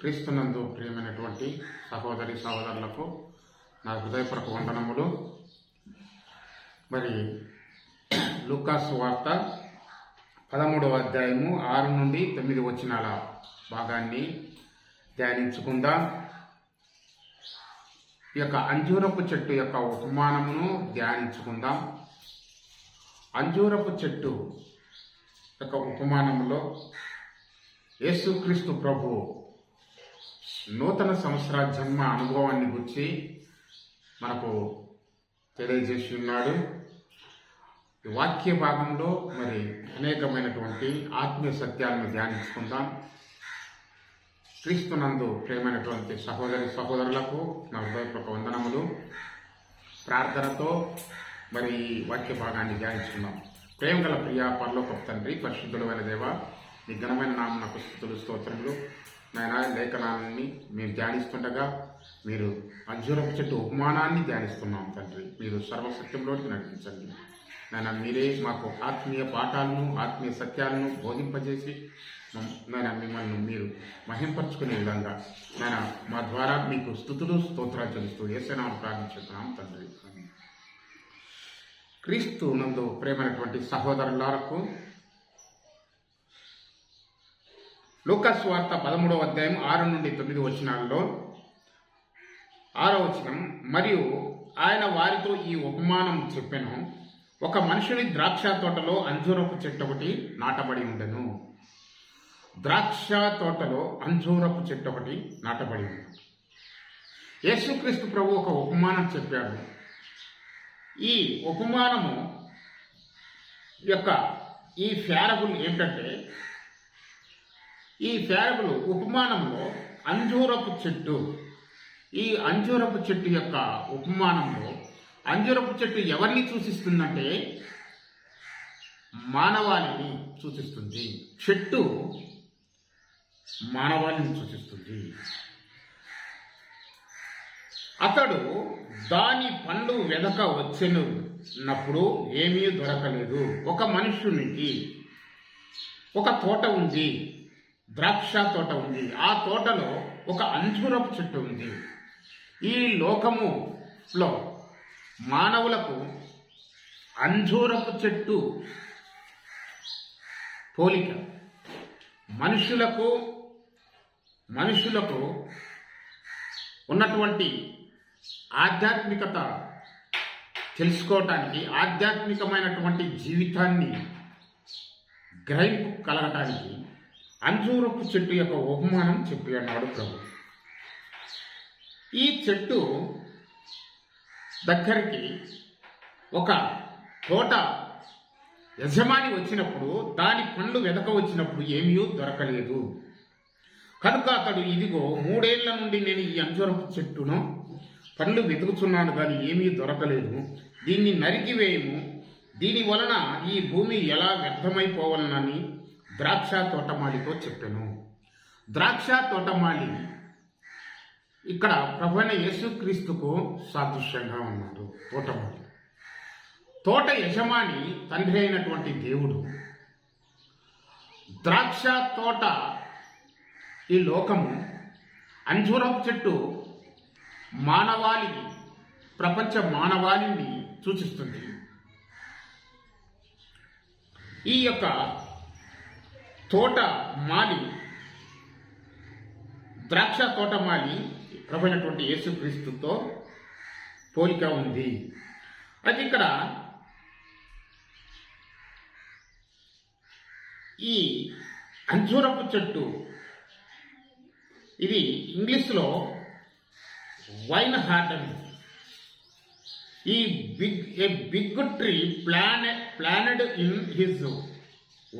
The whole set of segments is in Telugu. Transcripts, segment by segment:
క్రీస్తునందు ప్రియమైనటువంటి సహోదరి సహోదరులకు నా హృదయపూర్వక వందనములు. మరి లూకాస్ వార్త పదమూడవ అధ్యాయము ఆరు నుండి తొమ్మిది వచ్చినాల భాగాన్ని ధ్యానించుకుందాం. ఈ యొక్క అంజూరపు చెట్టు యొక్క ఉపమానమును ధ్యానించుకుందాం. అంజూరపు చెట్టు యొక్క ఉపమానంలో యేసుక్రీస్తు ప్రభు నూతన సంవత్సర జన్మ అనుభవాన్ని గురించి మనకు తెలియజేసి ఉన్నాడు ఈ వాక్య భాగంలో మరి అనేకమైనటువంటి ఆత్మీయ సత్యాలను ధ్యానించుకుందాం. క్రీస్తునందు ప్రేమైనటువంటి సహోదరి సహోదరులకు నా హృదయపూర్వక వందనములు. ప్రార్థనతో మరి వాక్య భాగాన్ని ధ్యానించుకుందాం. ప్రేమ గల ప్రియ పరలోక తండ్రి పరిశుద్ధులమైన దేవ నీ ఘనమైన నామకు స్థుతులు స్తోత్రములు. నాయన లేఖనాన్ని మేము ధ్యానిస్తుండగా మీరు అంజూరపు చెట్టు ఉపమానాన్ని ధ్యానిస్తున్నాం తండ్రి. మీరు సర్వసత్యంలోకి నడిపించండి. నాయన మీరే మాకు ఆత్మీయ పాఠాలను ఆత్మీయ సత్యాలను బోధింపజేసి మమ్- నాయన మిమ్మల్ని మీరు మహింపరచుకునే విధంగా నాయన మా ద్వారా మీకు స్థుతులు స్తోత్రాలు చెల్లిస్తూ ఏసైనా ప్రార్థించుతున్నాం తండ్రి. క్రీస్తు నందు ప్రేమైనటువంటి సహోదరులకు లూకాస్ వార్త పదమూడవ అధ్యాయం ఆరు నుండి తొమ్మిది వచనాల్లో ఆరో వచనం మరియు ఆయన వారితో ఈ ఉపమానం చెప్పెను ఒక మనుషుని ద్రాక్ష తోటలో అంజూరపు చెట్టు ఒకటి నాటబడి ఉండెను. ద్రాక్ష తోటలో అంజూరపు చెట్టు ఒకటి నాటబడి ఉండను. యేసుక్రీస్తు ప్రభు ఒక ఉపమానం చెప్పాడు. ఈ ఉపమానము యొక్క ఈ ఫ్యారబుల్ ఏంటంటే ఈ ఫ్యారబుల్ ఉపమానంలో అంజూరపు చెట్టు. ఈ అంజూరపు చెట్టు యొక్క ఉపమానంలో అంజూరపు చెట్టు ఎవరిని సూచిస్తుందంటే మానవాళిని సూచిస్తుంది. చెట్టు మానవాళిని సూచిస్తుంది. అతడు దాని పండ్లు వెనక వచ్చినప్పుడు ఏమీ దొరకలేదు. ఒక మనుష్యునికి ఒక తోట ఉంది. ద్రాక్ష తోట ఉంది. ఆ తోటలో ఒక అంజూరపు చెట్టు ఉంది. ఈ లోకములో మానవులకు అంజూరపు చెట్టు పోలిక. మనుషులకు మనుషులకు ఉన్నటువంటి ఆధ్యాత్మికత తెలుసుకోవటానికి ఆధ్యాత్మికమైనటువంటి జీవితాన్ని గ్రహింపు కలగటానికి అంజూరపు చెట్టు యొక్క ఉపమానం చెప్పి అన్నాడు ప్రభు. ఈ చెట్టు దగ్గరికి ఒక తోట యజమాని వచ్చినప్పుడు దాని పండ్లు వెదక వచ్చినప్పుడు ఏమీ దొరకలేదు. కనుక అతడు ఇదిగో మూడేళ్ళ నుండి నేను ఈ అంజూరపు చెట్టును పండ్లు వెతుకుతున్నాను కానీ ఏమీ దొరకలేదు. దీన్ని నరికివేయము. దీని వలన ఈ భూమి ఎలా వ్యర్థమైపోవాలని ద్రాక్ష తోటమాలితో చెప్పాను. ద్రాక్ష తోటమాలి ఇక్కడ ప్రభుణ యేసుక్రీస్తుకు సాదృశ్యంగా ఉన్నాడు తోటమాలి. తోట యజమాని తండ్రి అయినటువంటి దేవుడు. ద్రాక్ష తోట ఈ లోకము అంజూరపు చెట్టు మానవాళిని ప్రపంచ మానవాళిని సూచిస్తుంది. ఈ యొక్క తోట మాలి ద్రాక్ష తోట మాలి ప్రభుత్వటువంటి యేసుక్రీస్తుతో పోలిక ఉంది. అయితే ఇక్కడ ఈ అంజూరపు చెట్టు ఇది ఇంగ్లీష్లో vineyard. He big a big tree plan planned in his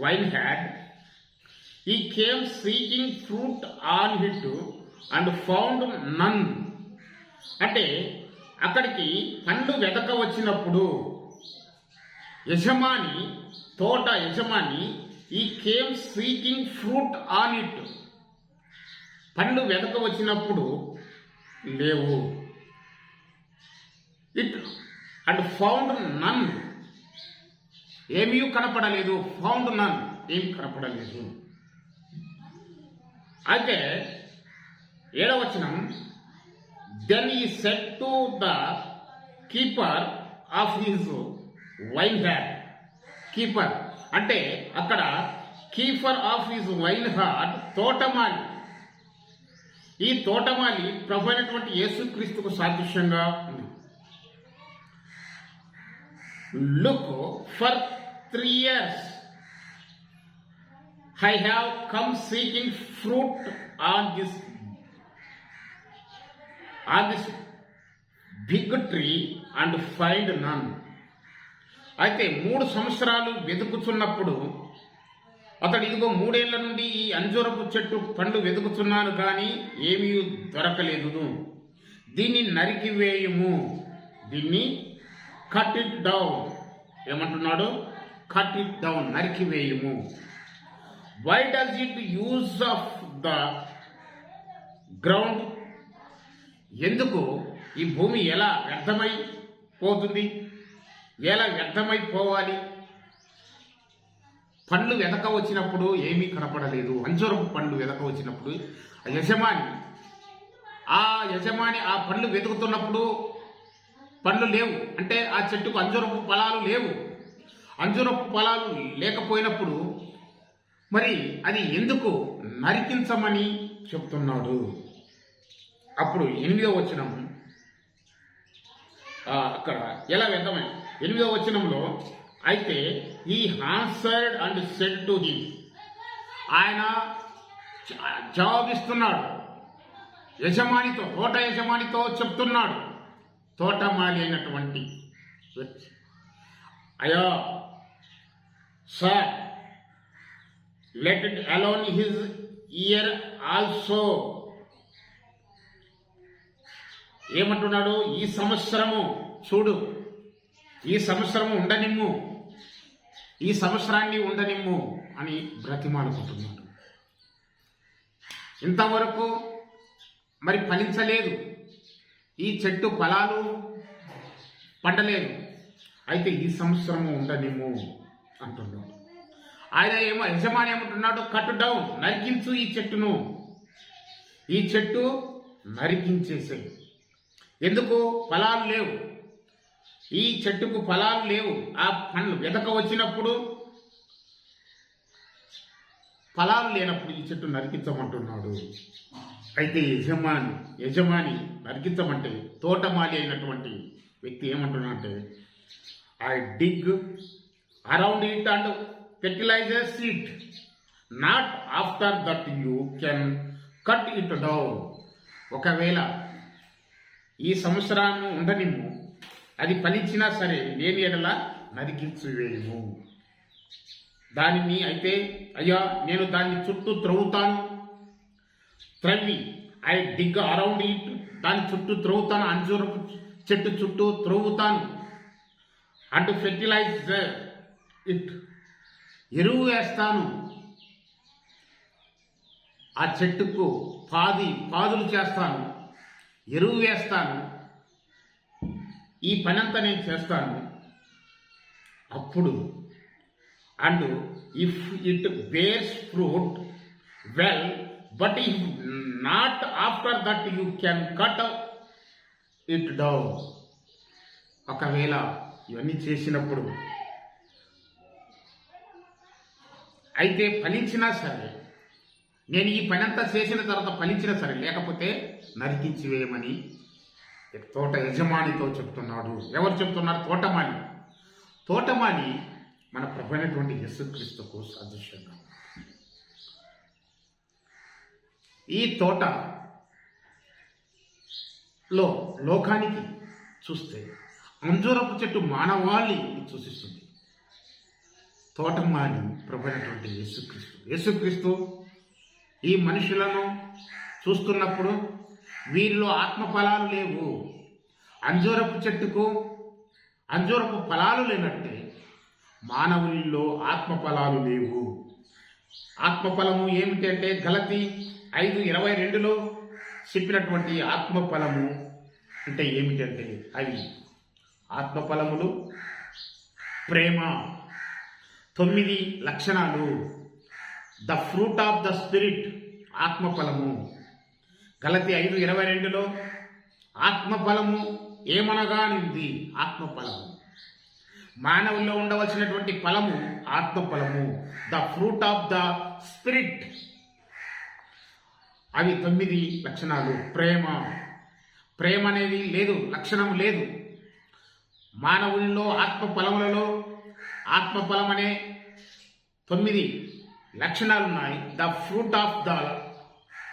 vineyard. He came seeking fruit on it and found none అంటే అక్కడికి పండ్లు వెతక వచ్చినప్పుడు యజమాని తోట యజమాని he came seeking fruit on it పండ్లు వెతక వచ్చినప్పుడు లేవు. ఇట్ అండ్ ఫౌండ్ నన్ ఏమీ కనపడలేదు. ఫౌండ్ నన్ ఏమి కనపడలేదు. అయితే ఏడవచనం then he said to the keeper of his vineyard keeper అంటే అక్కడ keeper of his vineyard తోటమాలి. ఈ తోటమాలి ప్రభు అయినటువంటి యేసుక్రీస్తుకు సాదృశ్యంగా ఉంది. Look for three years I have come seeking fruit on this on this big tree and find none అయితే మూడు సంవత్సరాలు వెతుకుతున్నప్పుడు అతడు ఇదిగో మూడేళ్ళ నుండి ఈ అంజూరపు చెట్టు పండు వెతుకుతున్నాను కానీ ఏమీ దొరకలేదు దీన్ని నరికివేయము దీన్ని కట్ ఇట్ డౌన్ ఏమంటున్నాడు? కట్ ఇట్ డౌన్ నరికివేయము why does it use of the ground ఎందుకు? ఈ భూమి ఎలా వ్యర్థమై పోతుంది? ఎలా వ్యర్థమైపోవాలి పండ్లు వెతక వచ్చినప్పుడు ఏమీ కనపడలేదు. అంజూరపు పండ్లు వెతక వచ్చినప్పుడు ఆ యజమాని ఆ యజమాని ఆ పండ్లు వెతుకుతున్నప్పుడు పండ్లు లేవు. అంటే ఆ చెట్టుకు అంజూరపు ఫలాలు లేవు. అంజూరపు ఫలాలు లేకపోయినప్పుడు మరి అది ఎందుకు నరికించమని చెప్తున్నాడు? అప్పుడు ఎనిమిదో వచనం. అక్కడ ఎలా వెళ్దామే ఎనిమిదో వచనంలో అయితే ఈ answered and said to him ఆయన జవాబిస్తున్నాడు. యజమానితో తోట యజమానితో చెప్తున్నాడు. తోటమాలి అయినటువంటి వ్యక్తి. అయ్యా sir let it alone his year also ఏమంటున్నాడు? ఈ సంవత్సరము చూడు. ఈ సంవత్సరము ఉండనిమ్ము. ఈ సంవత్సరాన్ని ఉండనిమ్ము అని బ్రతిమాడుకుంటున్నాడు. ఇంతవరకు మరి ఫలించలేదు. ఈ చెట్టు ఫలాలు పండలేదు. అయితే ఈ సంవత్సరము ఉండనిమ్ము అంటున్నాడు. ఆయన ఏమో యజమాని ఏమంటున్నాడు? కట్ డౌన్ నరికించు ఈ చెట్టును. ఈ చెట్టు నరికించేసే ఎందుకు? ఫలాలు లేవు. ఈ చెట్టుకు ఫలాలు లేవు. ఆ పండ్లు వెదక వచ్చినప్పుడు ఫలాలు లేనప్పుడు ఈ చెట్టు నరికించమంటున్నాడు. అయితే యజమాని యజమాని నరికించమంటే తోటమాలి అయినటువంటి వ్యక్తి ఏమంటున్నాడంటే I dig around it and fertilisers it not after that you can cut it down ఒకవేళ ఈ సంవత్సరాన్ని ఉండనిమ్ము అది ఫలించినా సరే లేని ఎడల నరికించువేయము దానిని అయితే అయ్యా నేను దాన్ని చుట్టూ త్రవ్వుతాను. త్రవ్వి ఐ డిగ్ అరౌండ్ ఇట్. దాని చుట్టూ త్రవ్వుతాను అంజూరపు చెట్టు చుట్టూ త్రవ్వుతాను. అండ్ ఫెర్టిలైజ్ ఇట్ ఎరువు వేస్తాను. ఆ చెట్టుకు పాది పాదులు చేస్తాను. ఎరువు వేస్తాను. ఈ పనంతా నేను చేస్తాను. అప్పుడు and if it bears fruit well but if not after that you can cut it down. ఒకవేళ ఇవన్నీ చేసినప్పుడు అయితే ఫలించినా సరే నేను ఈ పనంతా చేసిన తర్వాత ఫలించినా సరే లేకపోతే నరికించి వేయమని తోట యజమానితో చెప్తున్నాడు. ఎవరు చెప్తున్నారు? తోటమాలి. తోటమాలి మన ప్రభు అయినటువంటి యేసుక్రీస్తుకు సదృశ్యంగా ఈ తోట లో లోకానికి చూస్తే అంజూరపు చెట్టు మానవాళి సూచిస్తుంది తోటమాలి ప్రభు యేసుక్రీస్తు. యేసుక్రీస్తు ఈ మనుషులను చూస్తున్నప్పుడు వీరిలో ఆత్మ ఫలాలు లేవు. అంజూరపు చెట్టుకు అంజూరపు ఫలాలు లేనట్టే మానవుల్లో ఆత్మ ఫలాలు లేవు. ఆత్మఫలము ఏమిటంటే గలతి ఐదు ఇరవై రెండులో చెప్పినటువంటి ఆత్మఫలము అంటే ఏమిటంటే అవి ఆత్మఫలములు ప్రేమ తొమ్మిది లక్షణాలు. The fruit of the spirit ఆత్మఫలము. గలతి ఐదు ఇరవై రెండులో ఆత్మఫలము ఏమనగా నింది ఆత్మఫలము. మానవుల్లో ఉండవలసినటువంటి ఫలము ఆత్మఫలము. The fruit of the spirit అవి తొమ్మిది లక్షణాలు. ప్రేమ. ప్రేమ అనేది లేదు లక్షణం లేదు. మానవుల్లో ఆత్మ ఫలములలో ఆత్మబలం అనే తొమ్మిది లక్షణాలు ఉన్నాయి the fruit of the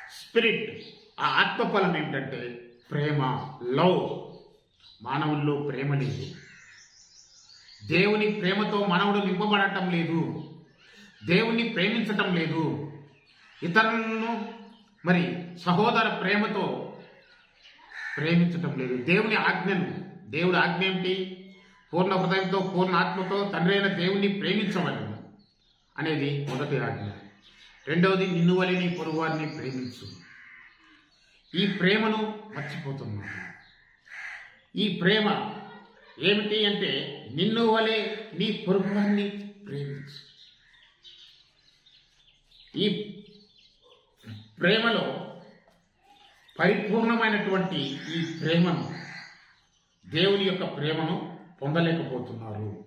spirit ఆ ఆత్మఫలం ఏంటంటే ఏమిటంటే ప్రేమ లవ్. మానవుల్లో ప్రేమ లేదు. దేవుని ప్రేమతో మానవుడు నింపబడటం లేదు. దేవుణ్ణి ప్రేమించటం లేదు. ఇతరులను మరి సహోదర ప్రేమతో ప్రేమించటం లేదు. దేవుని ఆజ్ఞను దేవుడి ఆజ్ఞ ఏమిటి? పూర్ణ హృదయంతో పూర్ణ ఆత్మతో తండ్రి అయిన దేవుణ్ణి ప్రేమించవలను అనేది మొదటి ఆజ్ఞ. రెండవది నిన్ను వలె నీ పొరుగువారిని ప్రేమించు. ఈ ప్రేమను మర్చిపోతున్నాను ఈ ప్రేమ ఏమిటి అంటే నిన్ను వలె నీ పొరుగువారిని ప్రేమించు. ఈ ప్రేమలో పరిపూర్ణమైనటువంటి ఈ ప్రేమను దేవుని యొక్క ప్రేమను పొందలేకపోతున్నారు.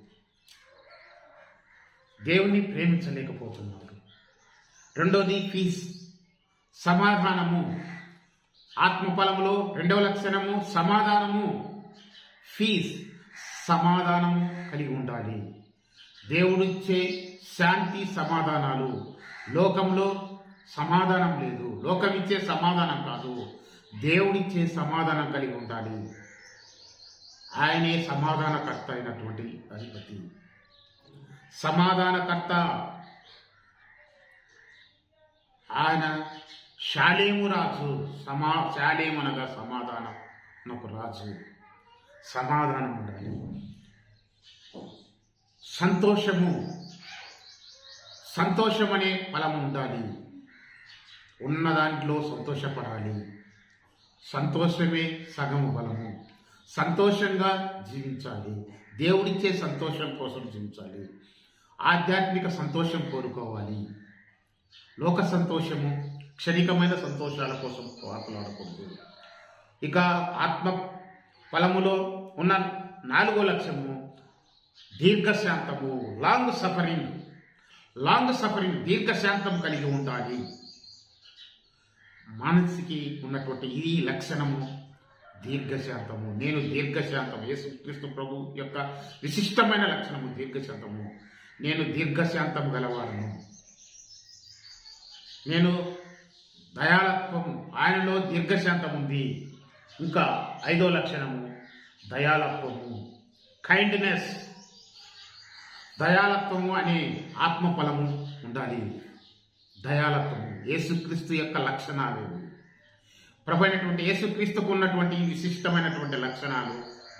దేవుణ్ణి ప్రేమించలేకపోతున్నారు. రెండోది ఫీజ్ సమాధానము. ఆత్మఫలములో రెండవ లక్షణము సమాధానము. ఫీజ్ సమాధానము కలిగి ఉండాలి. దేవుడిచ్చే శాంతి సమాధానాలు. లోకంలో సమాధానం లేదు. లోకమిచ్చే సమాధానం కాదు. దేవుడిచ్చే సమాధానం కలిగి ఉండాలి. ఆయనే సమాధానకర్త అయినటువంటి అధిపతి. సమాధానకర్త. ఆయన శాలేము రాజు సమా శాలేము అనగా సమాధానం ఒక రాజు. సమాధానం ఉండాలి. సంతోషము. సంతోషం అనే ఫలం ఉండాలి. ఉన్న దాంట్లో సంతోషపడాలి. సంతోషమే సగము బలము. సంతోషంగా జీవించాలి. దేవుడిచ్చే సంతోషం కోసం జీవించాలి. ఆధ్యాత్మిక సంతోషం కోరుకోవాలి. లోక సంతోషము క్షణికమైన సంతోషాల కోసం పాకులాడకూడదు ఇక ఆత్మ ఫలములో ఉన్న నాలుగో లక్ష్యము దీర్ఘశాంతము లాంగ్ సఫరింగ్. లాంగ్ సఫరింగ్ దీర్ఘశాంతం కలిగి ఉండాలి. మనసుకి ఉన్నటువంటి ఈ లక్షణము దీర్ఘశాంతము. నేను దీర్ఘశాంతం యేసుక్రీస్తు ప్రభు యొక్క విశిష్టమైన లక్షణము దీర్ఘశాంతము. నేను దీర్ఘశాంతము గలవాడను. నేను దయాళత్వము. ఆయనలో దీర్ఘశాంతం ఉంది ఇంకా ఐదో లక్షణము దయాలత్వము కైండ్నెస్ దయాలత్వము అనే ఆత్మఫలము ఉండాలి. దయాళత్వము. యేసుక్రీస్తు యొక్క లక్షణాలు ప్రభు అయినటువంటి యేసుక్రీస్తుకు ఉన్నటువంటి విశిష్టమైనటువంటి లక్షణాలు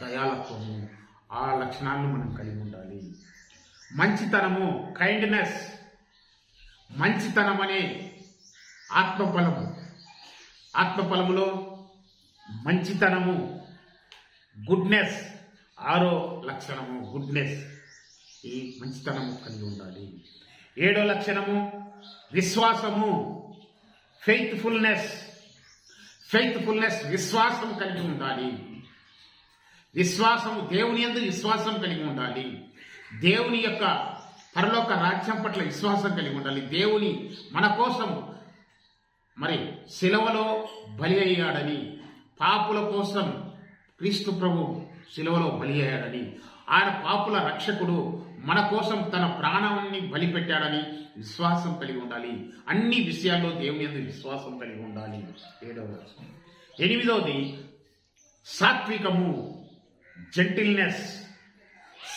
దయాలత్వము. ఆ లక్షణాలను మనం కలిగి ఉండాలి. మంచితనము కైండ్నెస్ మంచితనం అనే ఆత్మఫలము ఆత్మఫలములో మంచితనము గుడ్నెస్ ఆరో లక్షణము గుడ్నెస్ ఈ మంచితనము కలిగి ఉండాలి. ఏడో లక్షణము విశ్వాసము ఫెయిత్ఫుల్నెస్ ఫెయిత్ఫుల్నెస్ విశ్వాసం కలిగి ఉండాలి. విశ్వాసము దేవుని ఎందు విశ్వాసం కలిగి ఉండాలి. దేవుని యొక్క పరలోక రాజ్యం పట్ల విశ్వాసం కలిగి ఉండాలి. దేవుని మన కోసం మరి శిలవలో బలి అయ్యాడని పాపుల కోసం క్రీస్తు ప్రభు శిలవలో బలి అయ్యాడని ఆయన పాపుల రక్షకుడు మన కోసం తన ప్రాణాన్ని బలిపెట్టాడని విశ్వాసం కలిగి ఉండాలి. అన్ని విషయాల్లో దేవుని అందు విశ్వాసం కలిగి ఉండాలి. ఏడవ ఎనిమిదవది సాత్వికము జెంటిల్నెస్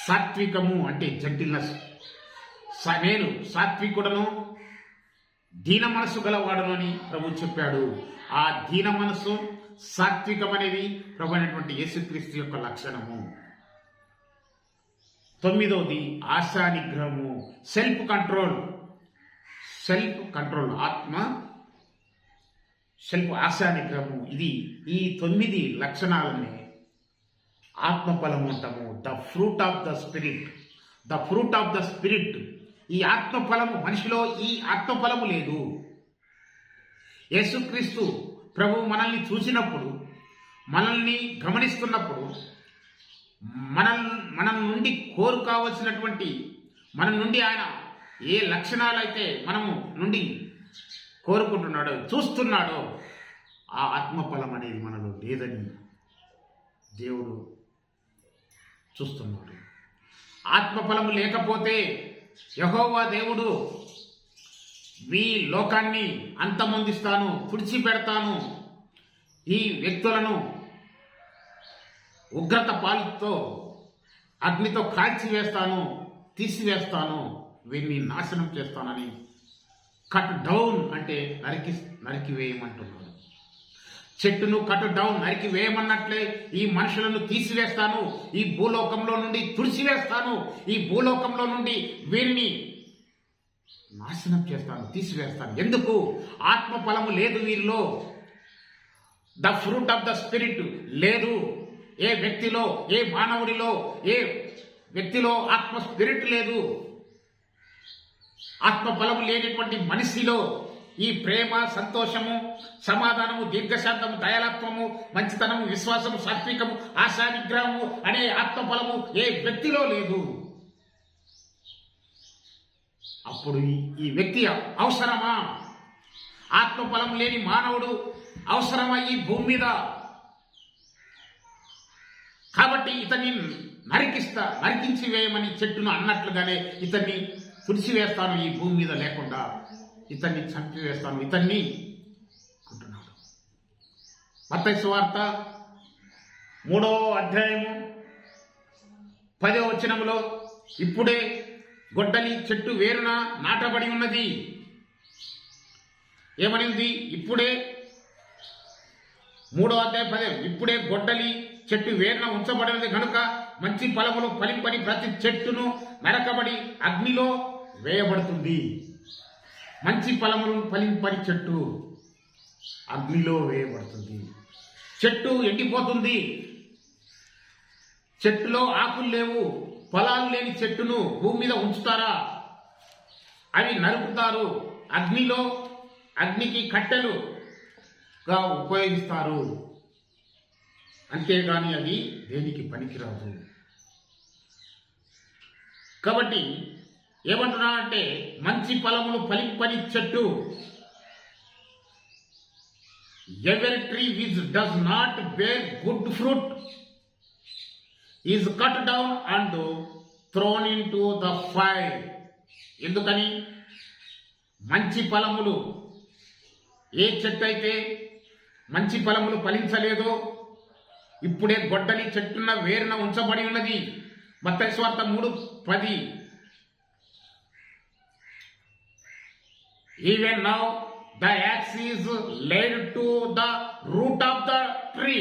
సాత్వికము అంటే జెంటిల్నెస్ నేను సాత్వికుడను దీన మనసు గలవాడను అని ప్రభు చెప్పాడు. ఆ దీన మనసు సాత్వికం అనేది ప్రభు అయినటువంటి యేసుక్రీస్తు యొక్క లక్షణము. తొమ్మిదవది ఆశా నిగ్రహము సెల్ఫ్ కంట్రోల్ సెల్ఫ్ కంట్రోల్ ఆత్మ. సెల్ఫ్ ఆశా నిగ్రహము ఇది ఈ తొమ్మిది లక్షణాలని ఆత్మఫలం అంటాము the fruit of the spirit the fruit of the spirit ఈ ఆత్మఫలము మనిషిలో ఈ ఆత్మఫలము లేదు. యేసుక్రీస్తు ప్రభు మనల్ని చూసినప్పుడు మనల్ని గమనిస్తున్నప్పుడు మన మనం నుండి కోరు కావలసినటువంటి మన నుండి ఆయన ఏ లక్షణాలు అయితే మనము నుండి కోరుకుంటున్నాడో చూస్తున్నాడో ఆ ఆత్మఫలం అనేది మనలో లేదని దేవుడు చూస్తున్నాడు. ఆత్మఫలము లేకపోతే యహోవా దేవుడు మీ లోకాన్ని అంతమొందిస్తాను పుడిచిపెడతాను ఈ వ్యక్తులను ఉగ్రత పాలుతో అగ్నితో కాల్చివేస్తాను తీసివేస్తాను వీరిని నాశనం చేస్తానని కట్ డౌన్ అంటే నరికి నరికివేయమంటున్నాడు చెట్టును కట్ డౌన్ నరికి వేయమన్నట్లే ఈ మనుషులను తీసివేస్తాను ఈ భూలోకంలో నుండి తుడిచివేస్తాను ఈ భూలోకంలో నుండి వీరిని నాశనం చేస్తాను తీసివేస్తాను. ఎందుకు? ఆత్మ ఫలము లేదు వీరిలో. The fruit of the spirit లేదు. ఏ వ్యక్తిలో ఏ మానవుడిలో ఏ వ్యక్తిలో ఆత్మ స్పిరిట్ లేదు? ఆత్మ బలము లేనటువంటి మనిషిలో ఈ ప్రేమ సంతోషము సమాధానము దీర్ఘశాంతము దయాలత్వము మంచితనము విశ్వాసము సాత్వికము ఆశా నిగ్రహము అనే ఆత్మఫలము ఏ వ్యక్తిలో లేదు? అప్పుడు ఈ- వ్యక్తి అవసరమా? ఆత్మఫలం లేని మానవుడు అవసరమా ఈ భూమి మీద? కాబట్టి ఇతన్ని నరికిస్తా నరికించి వేయమని చెట్టును అన్నట్లుగానే ఇతన్ని తుడిచివేస్తాను ఈ భూమి మీద లేకుండా. ఇతన్ని చంపివేస్తాను ఇతన్ని అంటున్నాడు. మత్తయి వార్త మూడవ అధ్యాయము పదవ వచనములో ఇప్పుడే గొడ్డలి చెట్టు వేరున నాటబడి ఉన్నది. ఏమనింది? ఇప్పుడే మూడో అధ్యాయ పదే ఇప్పుడే గొడ్డలి చెట్టు వేరున ఉంచబడినది కనుక మంచి ఫలములు ఫలింపని ప్రతి చెట్టును నరకబడి అగ్నిలో వేయబడుతుంది. మంచి ఫలములు ఫలింపని చెట్టు అగ్నిలో వేయబడుతుంది. చెట్టు ఎండిపోతుంది. చెట్టులో ఆకులు లేవు. ఫలాలు లేని చెట్టును భూమి మీద ఉంచుతారా? అవి నరుకుతారు. అగ్నిలో అగ్నికి కట్టెలుగా ఉపయోగిస్తారు. అంతేగాని అది దేనికి పనికిరాదు. కాబట్టి ఏమంటున్నానంటే మంచి ఫలములు ఫలింపని చెట్టు. Every tree which does not bear good fruit is cut down and thrown into the fire ఎందుకని? మంచి ఫలములు ఏ చెట్టు అయితే మంచి ఫలములు ఫలించలేదో ఇప్పుడే గొడ్డలి చెట్టున వేరున ఉంచబడి ఉన్నది. మత్తయి స్వార్థ మూడు పది. Even now the axe is to the root of the tree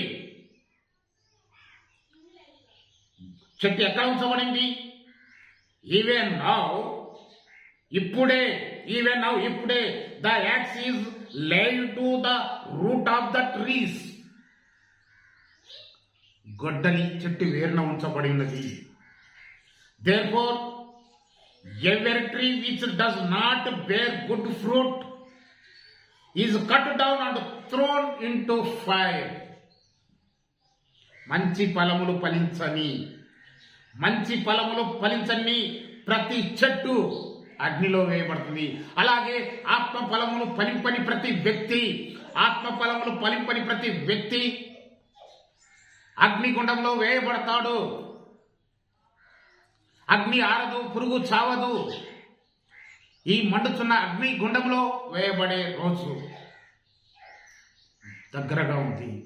చెట్టు ఎక్కడ ఉంచబడింది? ఈవెన్ నౌ ఇప్పుడే ఈవెన్ నౌ ఇప్పుడే the axe is to the root of the trees గొడ్డని చెట్టు వేరున ఉంచబడినది therefore for every tree which does not bear good fruit is cut down and thrown into fire మంచి ఫలములు ఫలించని మంచి ఫలములు ఫలించని ప్రతి చెట్టు అగ్నిలో వేయబడుతుంది. అలాగే ఆత్మ ఫలములు ఫలింపని ప్రతి వ్యక్తి ఆత్మ ఫలములు ఫలింపని ప్రతి వ్యక్తి అగ్నిగుండంలో వేయబడతాడు. అగ్ని ఆరదు పురుగు చావదు. ఈ మండుతున్న అగ్ని గుండంలో వేయబడే రోజు దగ్గరగా ఉంది.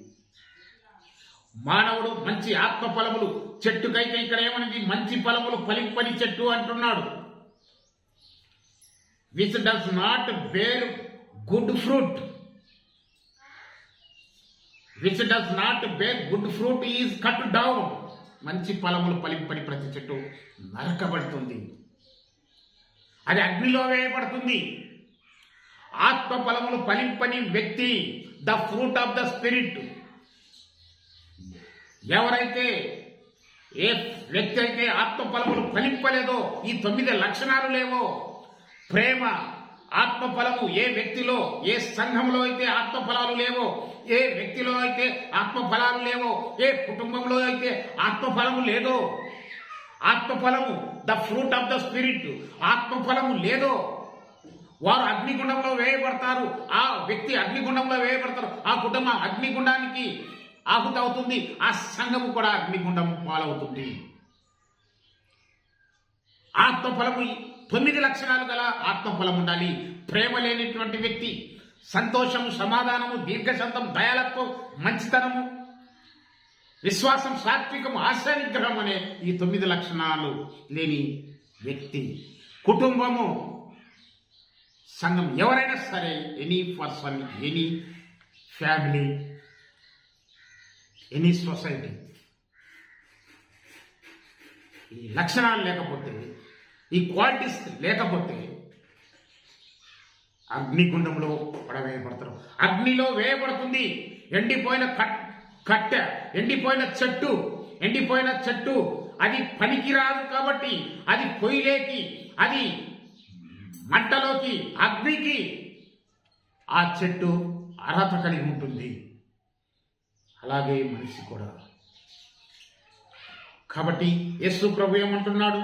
మానవుడు మంచి ఆత్మ ఫలములు చెట్టుకైతే ఇక్కడ ఏమనేది? మంచి ఫలములు పలిపని చెట్టు అంటున్నాడు. Which does not bear good fruit which does not bear good fruit is cut down మంచి ఫలములు ఫలింపని ప్రతి చెట్టు నరకబడుతుంది. అది అగ్నిలో వేయబడుతుంది. ఆత్మ ఫలములు ఫలింపని వ్యక్తి the fruit of the spirit ఎవరైతే ఏ వ్యక్తి అయితే ఆత్మ ఫలములు ఫలింపలేదో ఈ తొమ్మిది లక్షణాలు లేవో ప్రేమ ఆత్మఫలము ఏ వ్యక్తిలో ఏ సంఘంలో అయితే ఆత్మఫలాలు లేవో ఏ వ్యక్తిలో అయితే ఆత్మఫలాలు లేవో ఏ కుటుంబంలో అయితే ఆత్మఫలము లేదో ఆత్మఫలము the fruit of the spirit ఆత్మఫలము లేదో వారు అగ్నిగుండంలో వేయబడతారు. ఆ వ్యక్తి అగ్నిగుండంలో వేయబడతారు. ఆ కుటుంబం అగ్నిగుండానికి ఆహుతి అవుతుంది ఆ సంఘము కూడా అగ్నిగుండం పాలవుతుంది. ఆత్మఫలము తొమ్మిది లక్షణాలు గల ఆత్మఫలం ఉండాలి. ప్రేమ లేనిటువంటి వ్యక్తి సంతోషము సమాధానము దీర్ఘశాంతం దయాలత్వం మంచితనము విశ్వాసం సాత్వికం ఆశానిగ్రహం అనే ఈ తొమ్మిది లక్షణాలు లేని వ్యక్తి. కుటుంబము సంఘం ఎవరైనా సరే any person any family any society ఈ లక్షణాలు లేకపోతే ఈ క్వాలిటీస్ లేకపోతే అగ్నిగుండంలో పడవేయబడతారు. అగ్నిలో వేయబడుతుంది. ఎండిపోయిన కట్ట కట్టె ఎండిపోయిన చెట్టు ఎండిపోయిన చెట్టు. అది పనికిరాదు కాబట్టి అది పొయ్యిలేకి అది మంటలోకి అగ్నికి ఆ చెట్టు అర్హత కలిగి ఉంటుంది. అలాగే మనిషి కూడా. కాబట్టి యేసు ప్రభు ఏమంటున్నాడు?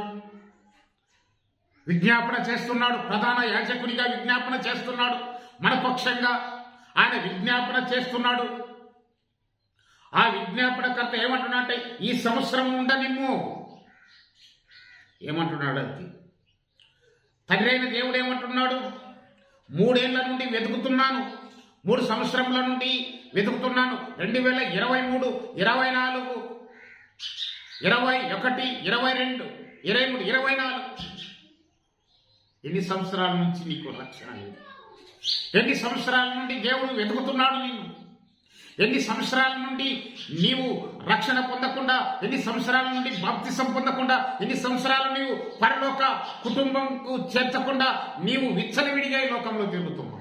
విజ్ఞాపన చేస్తున్నాడు. ప్రధాన యాజకుడిగా విజ్ఞాపన చేస్తున్నాడు. మన పక్షంగా ఆయన విజ్ఞాపన చేస్తున్నాడు. ఆ విజ్ఞాపనకర్త ఏమంటున్నాడంటే ఈ సంవత్సరం ఉండనిమ్ము. ఏమంటున్నాడు అది? తండ్రి అయిన దేవుడు ఏమంటున్నాడు? మూడేళ్ళ నుండి వెతుకుతున్నాను. మూడు సంవత్సరముల నుండి వెతుకుతున్నాను. రెండు వేల ఇరవై మూడు ఇరవై నాలుగు ఇరవై ఒకటి ఇరవై రెండు ఇరవై మూడు ఇరవై నాలుగు ఎన్ని సంవత్సరాల నుంచి నీకు రక్షణ లేదు? ఎన్ని సంవత్సరాల నుండి దేవుడు వెతుకుతున్నాడు నిన్ను? ఎన్ని సంవత్సరాల నుండి నీవు రక్షణ పొందకుండా ఎన్ని సంవత్సరాల నుండి బాప్తిసం పొందకుండా ఎన్ని సంవత్సరాలు నీవు పరలోక కుటుంబంకు చేర్చకుండా నీవు విచ్చలవిడిగా ఈ లోకంలో తిరుగుతున్నావు?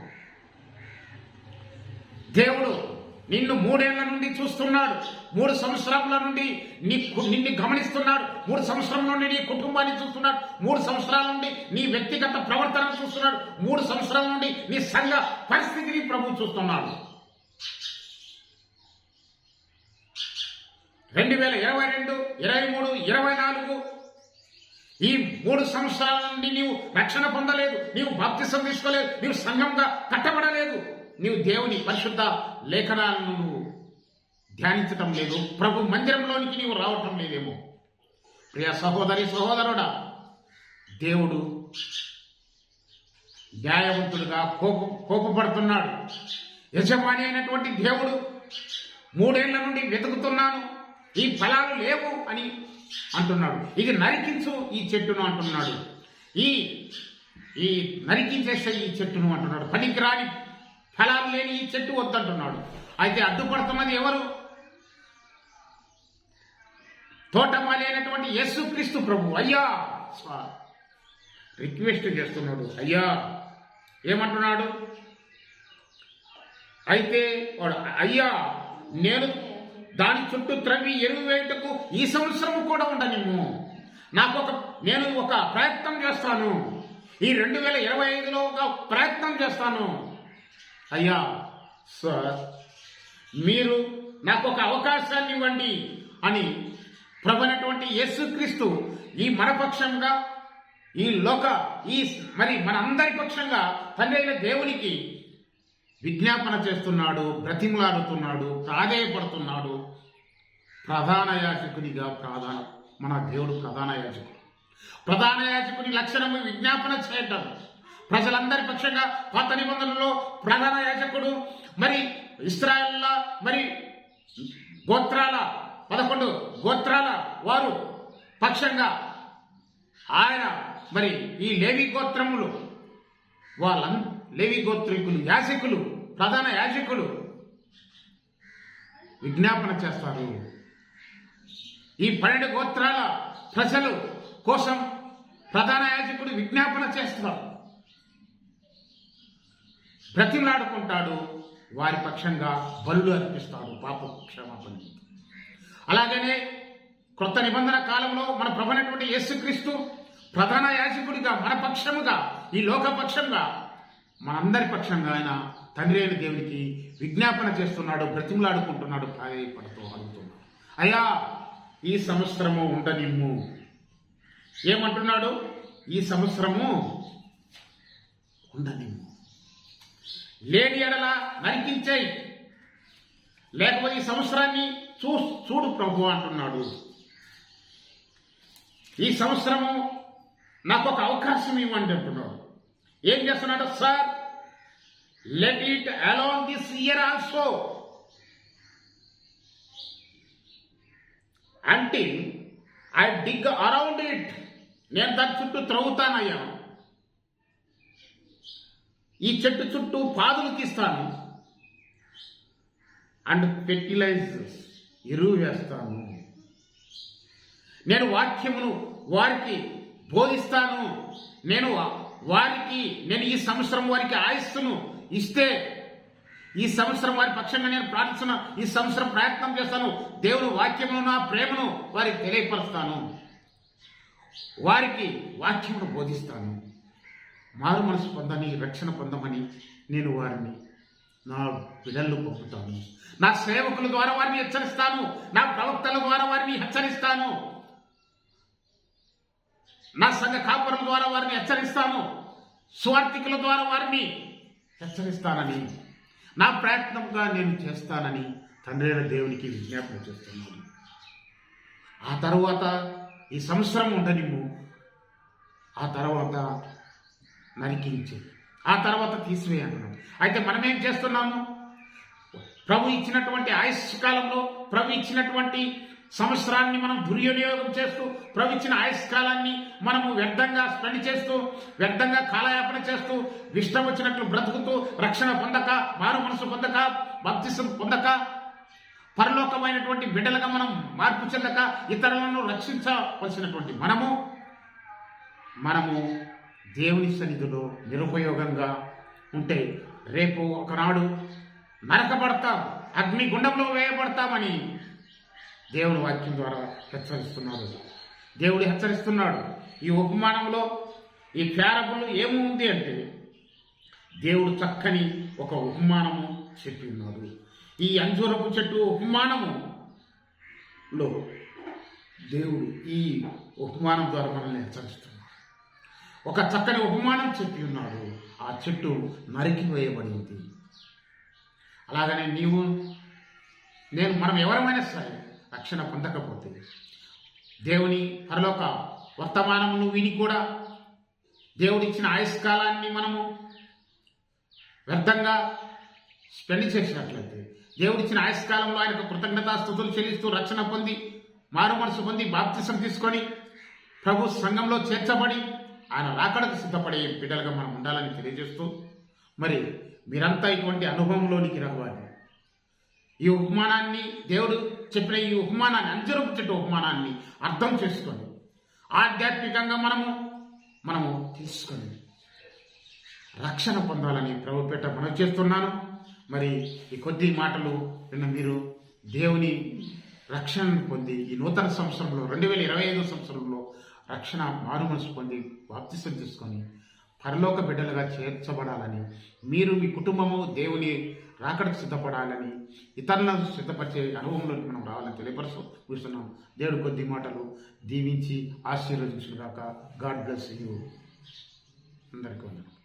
దేవుడు నిన్ను మూడేళ్ళ నుండి చూస్తున్నాడు. మూడు సంవత్సరాల నుండి నీ నిన్ను గమనిస్తున్నాడు. మూడు సంవత్సరం నుండి నీ కుటుంబాన్ని చూస్తున్నాడు. మూడు సంవత్సరాల నుండి నీ వ్యక్తిగత ప్రవర్తనను చూస్తున్నాడు. మూడు సంవత్సరాల నుండి నీ సంఘ పరిస్థితిని ప్రభు చూస్తున్నాడు. రెండు వేల ఇరవై రెండు ఇరవై మూడు ఇరవై నాలుగు ఈ మూడు సంవత్సరాల నుండి నీవు రక్షణ పొందలేదు. నీవు బాప్తిసం తీసుకోలేదు. నీవు సంఘంగా కట్టబడలేదు. నీవు దేవుని పరిశుద్ధ లేఖనాలను నువ్వు ధ్యానించటం లేదు. ప్రభు మందిరంలోనికి నీవు రావటం లేదేమో. ప్రియ సహోదరి సహోదరుడా దేవుడు న్యాయవంతుడుగా కోప కోపపడుతున్నాడు. యజమాని అయినటువంటి దేవుడు మూడేళ్ళ నుండి వెతుకుతున్నాను ఈ ఫలాలు లేవు అని అంటున్నాడు. ఇది నరికించు ఈ చెట్టును అంటున్నాడు. ఈ ఈ నరికించేసే ఈ చెట్టును అంటున్నాడు. పనికిరాని ఫలాలు లేని ఈ చెట్టు వద్దంటున్నాడు. అయితే అడ్డుపడుతున్నది ఎవరు? తోటమాలి అయినటువంటి యేసుక్రీస్తు ప్రభు. అయ్యా! రిక్వెస్ట్ చేస్తున్నాడు. అయ్యా! ఏమంటున్నాడు? అయితే వాడు అయ్యా! నేను దాని చుట్టూ త్రవ్వి ఎరువు వేయటకు ఈ సంవత్సరం కూడా ఉండనిమ్ము. నాకు ఒక నేను ఒక ప్రయత్నం చేస్తాను. ఈ రెండు వేల ఇరవై ఐదులో ఒక ప్రయత్నం చేస్తాను. అయ్యా సార్ మీరు నాకు ఒక అవకాశాన్ని ఇవ్వండి అని ప్రభునటువంటి యేసుక్రీస్తు ఈ మనపక్షంగా ఈ లోక ఈ మరి మన అందరి పక్షంగా తండ్రి అయిన దేవునికి విజ్ఞాపన చేస్తున్నాడు బ్రతిమలాడుతున్నాడు ప్రాధేయపడుతున్నాడు. ప్రధాన యాజకునిగా ప్రధాన మన దేవుడు ప్రధాన యాజకుడు. ప్రధాన యాజకుని లక్షణము విజ్ఞాపన చేయటం. ప్రజలందరి పక్షంగా పాత నిబంధనలో ప్రధాన యాజకుడు మరి ఇస్రాయల్ల మరి గోత్రాల పదకొండు గోత్రాల వారు పక్షంగా ఆయన మరి ఈ లేవి గోత్రములు వాళ్ళ లేవి గోత్రికులు యాజకులు ప్రధాన యాజకులు విజ్ఞాపన చేస్తారు. ఈ పన్నెండు గోత్రాల ప్రజలు కోసం ప్రధాన యాజకుడు విజ్ఞాపన చేస్తారు. బ్రతిమలాడుకుంటాడు. వారి పక్షంగా బలులు అర్పిస్తాడు పాప క్షమాపణ. అలాగనే క్రొత్త నిబంధన కాలంలో మన ప్రభునటువంటి యేసుక్రీస్తు ప్రధాన యాజకుడిగా మన పక్షముగా ఈ లోక పక్షంగా మనందరి పక్షంగా ఆయన తండ్రి అయిన దేవునికి విజ్ఞాపన చేస్తున్నాడు బ్రతిమలాడుకుంటున్నాడు ప్రాయపడుతూ అడుగుతున్నాడు. అయ్యా ఈ సంవత్సరము ఉండనిమ్ము. ఏమంటున్నాడు? ఈ సంవత్సరము ఉండనిమ్ము. లేని ఎడల నరికించాయి. లేకపోతే ఈ సంవత్సరాన్ని చూ చూడు ప్రభు అంటున్నాడు. ఈ సంవత్సరము నాకు ఒక అవకాశం ఇవ్వండి అంటున్నాడు. ఏం చేస్తున్నాడు? Sir let it alone this year also అంటే ఐ డిగ్ అరౌండ్ ఇట్ నేను దాని చుట్టూ త్రవ్వుతానయ్యాను ఈ చెట్టు చుట్టూ పాదులు తీస్తాను అండ్ ఫెర్టిలైజర్స్ ఎరువు వేస్తాను. నేను వాక్యమును వారికి బోధిస్తాను. నేను వారికి నేను ఈ సంవత్సరం వారికి ఆయుస్సును ఇస్తే ఈ సంవత్సరం వారి పక్షంగా నేను ప్రార్థన ఈ సంవత్సరం ప్రయత్నం చేస్తాను. దేవుని వాక్యమును నా ప్రేమను వారికి తెలియపరుస్తాను. వారికి వాక్యమును బోధిస్తాను. మారు మనసు పొందని రక్షణ పొందమని నేను వారిని నా బిడళ్ళు పంపుతాను. నా సేవకుల ద్వారా వారిని హెచ్చరిస్తాను. నా ప్రవక్తల ద్వారా వారిని హెచ్చరిస్తాను. నా సంఘ కాపురం ద్వారా వారిని హెచ్చరిస్తాను. స్వార్థికుల ద్వారా వారిని హెచ్చరిస్తానని నా ప్రయత్నంగా నేను చేస్తానని తండ్రైన దేవునికి విజ్ఞాపన చేస్తున్నాను. ఆ తర్వాత ఈ సంవత్సరం ఉండనిమ్ము ఆ తర్వాత నరికించి ఆ తర్వాత తీసివేయి అయితే మనం ఏం చేస్తున్నాము? ప్రభు ఇచ్చినటువంటి ఆయుష్ కాలంలో ప్రభు ఇచ్చినటువంటి సంవత్సరాన్ని మనం దుర్వినియోగం చేస్తూ ప్రభు ఇచ్చిన ఆయుష్ కాలాన్ని మనము వ్యర్థంగా స్పెండ్ చేస్తూ వ్యర్థంగా కాలయాపన చేస్తూ విష్టం వచ్చినట్లు బ్రతుకుతూ రక్షణ పొందక మారు మనసు పొందక భక్తిసం పొందక పరలోకమైనటువంటి బిడ్డలుగా మనం మార్పు చెందక ఇతరులను రక్షించవలసినటువంటి మనము మనము దేవుని సన్నిధిలో నిరుపయోగంగా ఉంటే రేపు ఒకనాడు నరకబడతాం అగ్ని గుండంలో వేయబడతామని దేవుని వాక్యం ద్వారా హెచ్చరిస్తున్నాడు. దేవుడు హెచ్చరిస్తున్నాడు ఈ ఉపమానంలో ఈ ప్యారబుల్ ఏముంది అంటే దేవుడు చక్కని ఒక ఉపమానము చెప్పి ఉన్నాడు. ఈ అంజూరపు చెట్టు ఉపమానములో దేవుడు ఈ ఉపమానం ద్వారా మనల్ని హెచ్చరిస్తున్నాడు. ఒక చక్కని ఉపమానం చెప్పి ఉన్నాడు. ఆ చెట్టు నరికి వేయబడింది. అలాగనే నీవు నేను మనం ఎవరమైనా సరే రక్షణ పొందకపోతే దేవుని పరలోక వర్తమానమును విని కూడా దేవుడిచ్చిన ఆయుష్కాలాన్ని మనము వ్యర్థంగా స్పెండ్ చేసినట్లయితే దేవుడిచ్చిన ఆయుష్కాలంలో ఆయనకు కృతజ్ఞతాస్థుతులు చెల్లిస్తూ రక్షణ పొంది మారు మనసు పొంది బాప్తిసం తీసుకొని ప్రభు సంఘంలో చేర్చబడి ఆయన రాకడకు సిద్ధపడే బిడ్డలుగా మనం ఉండాలని తెలియజేస్తూ మరి మీరంతా ఇటువంటి అనుభవంలోనికి రావాలి. ఈ ఉపమానాన్ని దేవుడు చెప్పిన ఈ ఉపమానాన్ని అంజరపు చెట్టు ఉపమానాన్ని అర్థం చేసుకొని ఆధ్యాత్మికంగా మనము మనము తీసుకొని రక్షణ పొందాలని ప్రభుపేట మనం చేస్తున్నాను. మరి ఈ కొద్ది మాటలు నిన్న మీరు దేవుని రక్షణను పొంది ఈ నూతన సంవత్సరంలో రెండు వేల ఇరవై ఐదో సంవత్సరంలో రక్షణ మారు మనసు పొంది బాప్తిసం తీసుకొని పరలోక బిడ్డలుగా చేర్చబడాలని మీరు మీ కుటుంబము దేవుని రాకడకు సిద్ధపడాలని ఇతరులను సిద్ధపరిచే అనుభవంలోకి మనం రావాలని తెలియపరుస్తూ కూర్చున్నాం. దేవుడు కొద్ది మాటలు దీవించి ఆశీర్వదించుగాక గాడ్ బ్లెస్ యూ. అందరికీ వందనం